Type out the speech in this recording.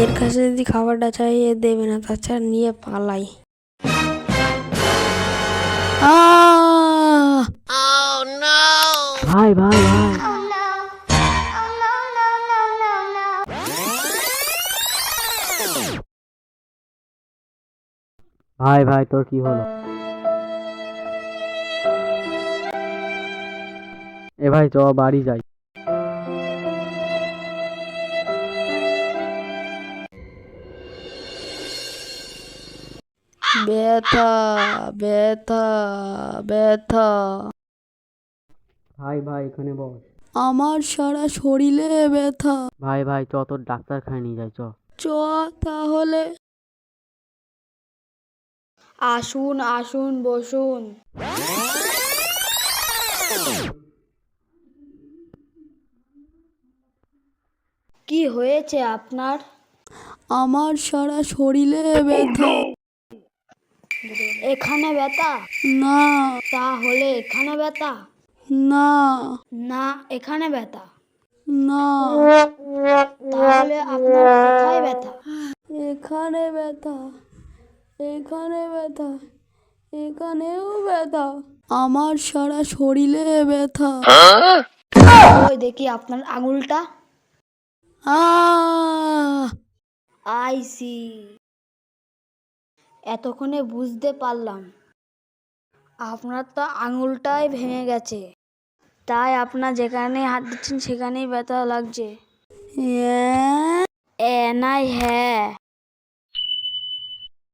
এর কাছে যদি খাবারটা চাই এ দেবে না তাছাড়া নিয়ে পালাই। ভাই ভাই ভাই। ভাই ভাই তোর কি হলো? এ ভাই চ বাড়ি যাই। ব্যথা ব্যথা ব্যথা। ভাই ভাই এখানে বস। আমার সারা শরীরে ব্যথা। ভাই ভাই চ তোর নিয়ে যাই চ। চ তাহলে। আসুন আসুন বসুন। কি হয়েছে আপনার? আমার সারা শরীরে ব্যথা। এখানে ব্যথা? না। তাহলে এখানে ব্যথা? না। না এখানে ব্যথা? না। তাহলে আপনার কোথায় ব্যথা? এখানে ব্যথা। এখানে ব্যথা। এখানেও ব্যথা। আমার সারা শরীরে ব্যথা। ওই দেখি আপনার আঙুলটা। আহ! আইসি এতক্ষণে বুঝতে পারলাম। আপনার তো আঙুলটাই ভেঙে গেছে। তাই আপনার যেখানে হাত দিচ্ছেন সেখানেই ব্যথা লাগছে। নাই হ্যাঁ।